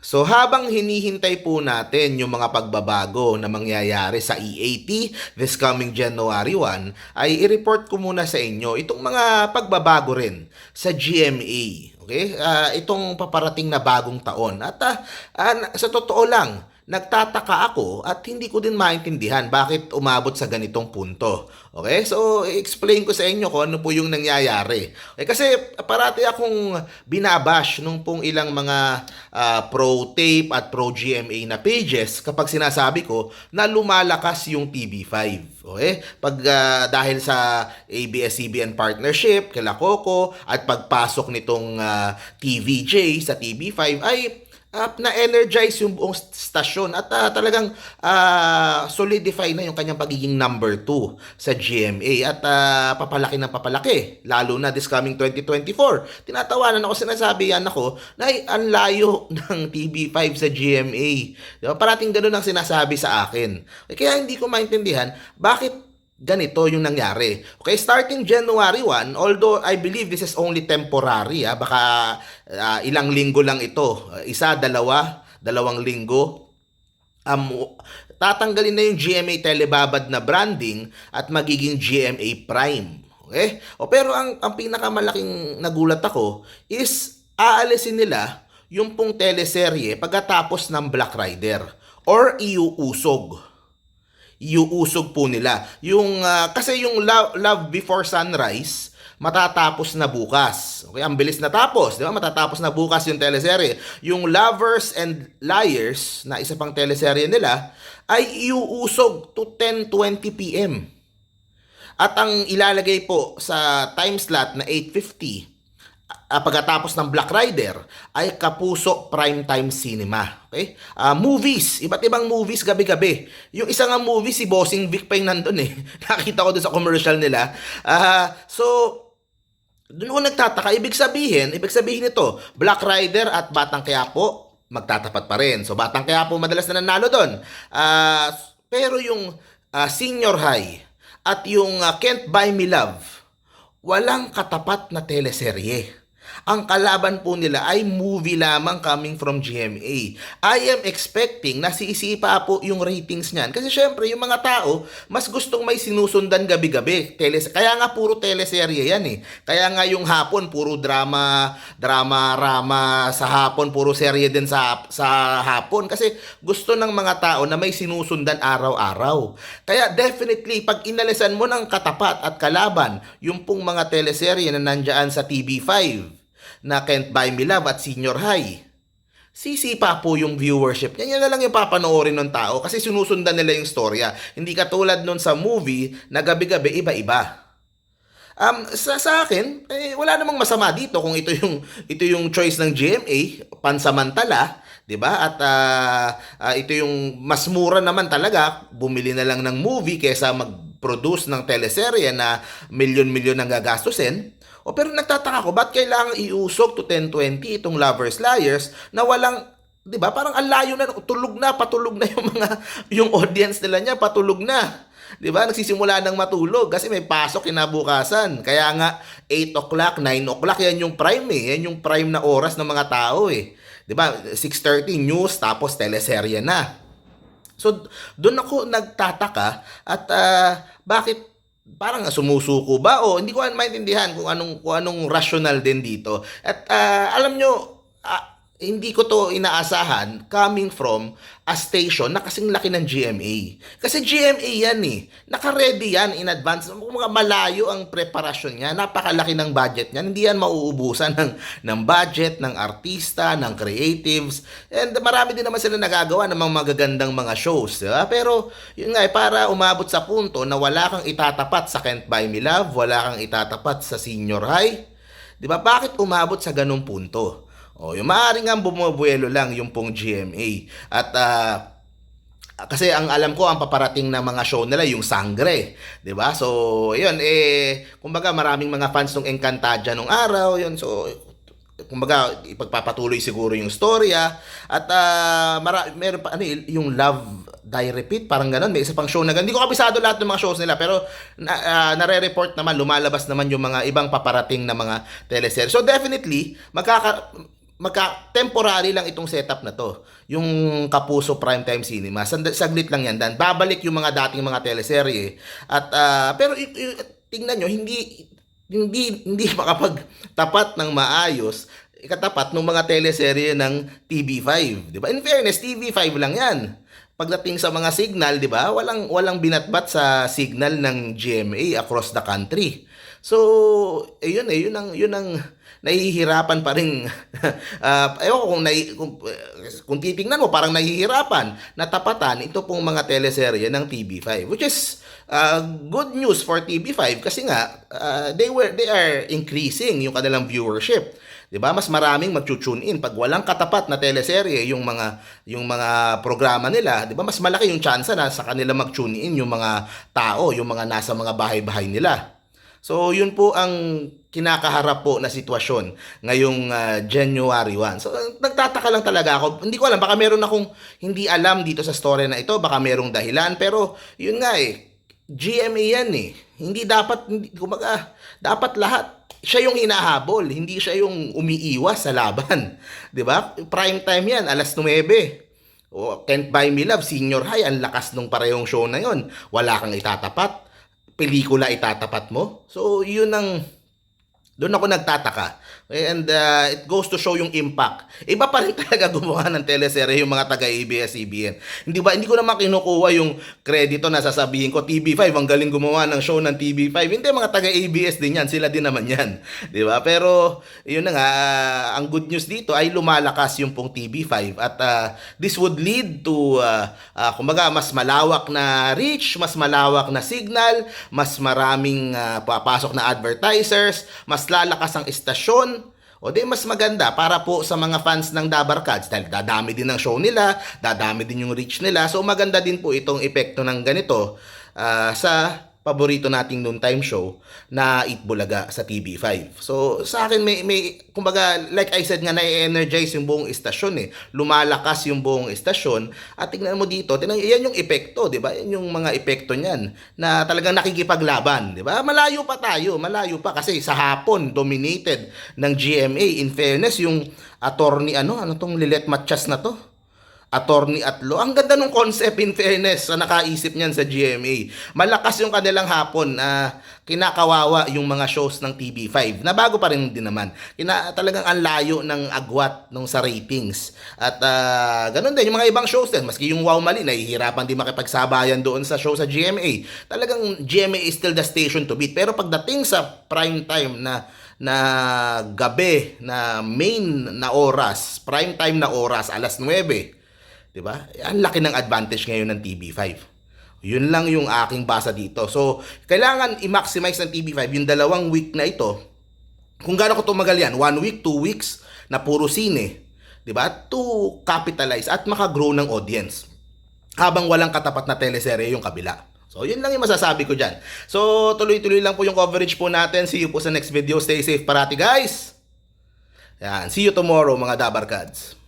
So habang hinihintay po natin yung mga pagbabago na mangyayari sa EAT this coming January 1, ay i-report ko muna sa inyo itong mga pagbabago rin sa GMA. Okay? Ah, itong paparating na bagong taon. At ah, ah, sa totoo lang, nagtataka ako at hindi ko din maintindihan bakit umabot sa ganitong punto. Okay? So, explain ko sa inyo kung ano po yung nangyayari. Okay? Kasi parati akong binabash nung pong ilang mga ah, pro-tape at pro-GMA na pages kapag sinasabi ko na lumalakas yung TV5. Okay? Pag ah, dahil sa ABS-CBN partnership, kila Coco, at pagpasok nitong ah, TVJ sa TV5 ay uh, na-energize yung buong st- stasyon at ah, talagang ah, solidify na yung kanyang pagiging number 2 sa GMA at ah, papalaki ng papalaki lalo na this coming 2024 tinatawanan ako sinasabi yan ako na ang layo ng TV5 sa GMA di ba? Parating ganun ang sinasabi sa akin. Kaya hindi ko maintindihan bakit ganito yung nangyari. Okay, starting January 1, although I believe this is only temporary, ah, baka ah, ilang linggo lang ito. Ah, Isa, dalawa, dalawang linggo. Um, tatanggalin na yung GMA Telebabad na branding at magiging GMA Prime. Okay? O pero ang ang pinakamalaking nagulat ako is aalisin nila yung pong teleserye pagkatapos ng Black Rider or iuusog iuusog po nila. Yung ah, kasi yung Love, Love Before Sunrise matatapos na bukas. Okay, ang bilis natapos, 'di ba? Matatapos na bukas yung teleserye. Yung Lovers and Liars na isa pang teleserye nila ay iuusog to 10:20 PM. At ang ilalagay po sa time slot na 8.50 ah, pagkatapos ng Black Rider ay Kapuso Primetime Cinema. Okay? Ah, movies, iba't ibang movies gabi-gabi. Yung isa nga movie si Bossing Vic pa yung nandun eh. Nakita ko doon sa commercial nila. Ah, so doon ako nagtataka, ibig sabihin, ibig sabihin nito, Black Rider at Batang Quiapo magtatapat pa rin. So Batang Quiapo madalas na nanalo doon. Ah, pero yung ah, Senior High at yung ah, Can't Buy Me Love, walang katapat na teleserye. Ang kalaban po nila ay movie lamang coming from GMA. I am expecting na siisipa po yung ratings niyan. Kasi syempre, yung mga tao, mas gustong may sinusundan gabi-gabi. Teles Kaya nga puro teleserye yan eh. Kaya nga yung hapon, puro drama, drama, rama sa hapon, puro serye din sa, sa hapon. Kasi gusto ng mga tao na may sinusundan araw-araw. Kaya definitely, pag inalisan mo ng katapat at kalaban, yung pong mga teleserye na nandyan sa TV5, na Can't Buy Me Love at Senior High. Sisipa po yung viewership niya. Yan na lang yung papanoorin ng tao kasi sinusundan nila yung storya. Hindi katulad nun sa movie na gabi-gabi iba-iba. Um, sa, sa akin, eh, wala namang masama dito kung ito yung ito yung choice ng GMA, pansamantala, 'di ba? At ah, ah, ito yung mas mura naman talaga, bumili na lang ng movie kaysa mag-produce ng teleserye na milyon-milyon ang gagastusin. O pero nagtataka ko, ba't kailangan iusog to 1020 itong Lovers Liars na walang 'di ba? Parang ang layo na, tulog na, patulog na yung mga yung audience nila niya, patulog na. 'Di ba? Nagsisimula ng matulog kasi may pasok kinabukasan. Kaya nga 8 o'clock, 9 o'clock yan yung prime eh. Yan yung prime na oras ng mga tao eh. 'Di ba? 6:30 news tapos teleserye na. So doon ako nagtataka at ah, bakit parang sumusuko ba o hindi ko maintindihan kung anong kung anong rational din dito. At ah, alam nyo, ah, hindi ko to inaasahan coming from a station na kasing laki ng GMA. Kasi GMA yan eh. Naka-ready yan in advance. Mga malayo ang preparasyon niya. Napakalaki ng budget niya. Hindi yan mauubusan ng, ng budget, ng artista, ng creatives. And marami din naman sila nagagawa ng mga magagandang mga shows. Diba? Pero yun nga, eh, para umabot sa punto na wala kang itatapat sa Can't Buy Me Love, wala kang itatapat sa Senior High, Di ba? Bakit umabot sa ganung punto? O, yung maaaring nga bumubuelo lang yung pong GMA. At ah, kasi ang alam ko ang paparating na mga show nila yung Sangre, 'di ba? So, 'yun eh kumbaga maraming mga fans ng Encantadia nung araw, 'yun. So, kumbaga ipagpapatuloy siguro yung storya at ah, mara- meron pa ano eh, yung Love Die Repeat parang ganun may isa pang show na ganun. Hindi ko kabisado lahat ng mga shows nila pero na, ah, nare-report naman lumalabas naman yung mga ibang paparating na mga teleserye. So definitely magkaka magka temporary lang itong setup na to. Yung Kapuso Primetime Cinema. Sand- saglit lang yan. Dan babalik yung mga dating mga teleserye. At ah, pero tingnan nyo, hindi hindi hindi makapagtapat ng maayos katapat ng mga teleserye ng TV5, 'di ba? In fairness, TV5 lang 'yan. Pagdating sa mga signal, 'di ba? Walang walang binatbat sa signal ng GMA across the country. So, eh, yun eh, yun ang yun ang nahihirapan pa rin. uh, ewan ko kung, nahi, kung, kung titingnan mo, parang nahihirapan na tapatan ito pong mga teleserye ng TV5. Which is uh, good news for TV5 kasi nga, uh, they, were, they are increasing yung kanilang viewership. 'Di ba? Mas maraming magchu-tune in pag walang katapat na teleserye yung mga yung mga programa nila, 'di ba? Mas malaki yung chance na sa kanila mag-tune in yung mga tao, yung mga nasa mga bahay-bahay nila. So, yun po ang kinakaharap po na sitwasyon ngayong ah, January 1. So, nagtataka lang talaga ako. Hindi ko alam, baka meron akong hindi alam dito sa story na ito, baka merong dahilan, pero yun nga eh, GMA yan eh. Hindi dapat, hindi, kumaga, dapat lahat siya yung hinahabol, hindi siya yung umiiwas sa laban. 'Di ba? Prime time yan, alas 9. O, Can't Buy Me Love, Senior High, ang lakas nung parehong show na yon. Wala kang itatapat. Pelikula itatapat mo. So, yun ang doon ako nagtataka. And uh, it goes to show yung impact. Iba pa rin talaga gumawa ng teleserye yung mga taga ABS-CBN. Hindi ba hindi ko naman kinukuha yung kredito na sasabihin ko TV5 ang galing gumawa ng show ng TV5. Hindi mga taga ABS din yan, sila din naman yan. 'Di ba? Pero yun na nga uh, ang good news dito ay lumalakas yung pong TV5 at uh, this would lead to uh, uh, kumbaga mas malawak na reach, mas malawak na signal, mas maraming uh, papasok na advertisers, mas lalakas ang istasyon, o di mas maganda para po sa mga fans ng Dabar Cats dahil dadami din ng show nila, dadami din yung reach nila. So maganda din po itong epekto ng ganito ah, sa paborito nating noontime show na Eat Bulaga sa TV5. So sa akin may may kumbaga like I said nga na-energize yung buong istasyon eh. Lumalakas yung buong istasyon at tingnan mo dito, tingnan yan yung epekto, 'di ba? Yan yung mga epekto niyan na talagang nakikipaglaban, 'di ba? Malayo pa tayo, malayo pa kasi sa hapon dominated ng GMA. In fairness, yung attorney ano, ano tong Lilet Matias na to? Attorney at law. Ang ganda ng concept in fairness sa nakaisip niyan sa GMA. Malakas yung kanilang hapon na kinakawawa yung mga shows ng TV5 na bago pa rin din naman. Kina, talagang ang layo ng agwat nung sa ratings. At ah, ganun din yung mga ibang shows din. Maski yung Wow Mali, nahihirapan din makipagsabayan doon sa show sa GMA. Talagang GMA is still the station to beat. Pero pagdating sa prime time na na gabi na main na oras, prime time na oras, alas 9, 'Di ba? Ang laki ng advantage ngayon ng TV5. Yun lang yung aking basa dito. So, kailangan i-maximize ng TV5 yung dalawang week na ito. Kung gaano ko tumagal yan, one week, two weeks na puro sine, 'di ba? To capitalize at makagrow ng audience. Habang walang katapat na teleserye yung kabila. So, yun lang yung masasabi ko dyan. So, tuloy-tuloy lang po yung coverage po natin. See you po sa next video. Stay safe parati, guys! Yan. See you tomorrow, mga Dabarkads.